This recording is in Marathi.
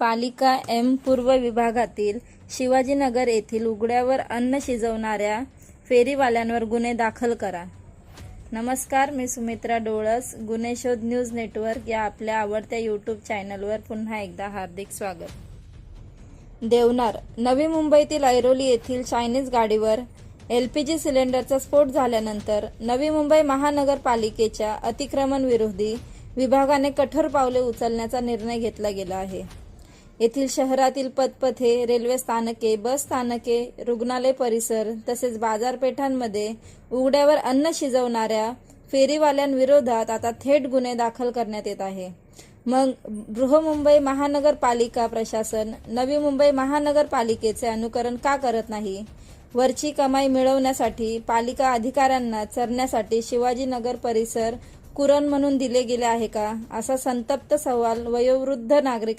पालिका एम पूर्व विभागातील शिवाजीनगर येथील उघड्यावर अन्न शिजवणाऱ्या फेरीवाल्यांवर गुन्हे दाखल करा. नमस्कार मी सुमित्रा डोळस गुन्हे शोध न्यूज नेटवर्क या आपल्या आवडत्या यूट्यूब चॅनलवर पुन्हा एकदा हार्दिक स्वागत. देवनार नवी मुंबईतील ऐरोली येथील चायनीज गाडीवर एलपीजी सिलेंडरचा स्फोट झाल्यानंतर नवी मुंबई महानगरपालिकेच्या अतिक्रमण विरोधी विभागाने कठोर पावले उचलण्याचा निर्णय घेतला गेला आहे. येथील शहरातील पदपथे रेल्वे स्थानके बस स्थानके रुग्णालय परिसर तसेच बाजारपेठांमध्ये उघड्यावर अन्न शिजवणाऱ्या फेरीवाल्यांविरोधात आता थेट गुन्हे दाखल करण्यात येत आहे. मग बृहमुंबई महानगरपालिका प्रशासन नवी मुंबई महानगरपालिकेचे अनुकरण का करत नाही? वरची कमाई मिळवण्यासाठी पालिका अधिकाऱ्यांना चरण्यासाठी शिवाजीनगर परिसर कुरण म्हणून दिले गेले आहे का? असा संतप्त सवाल वयोवृद्ध नागरिक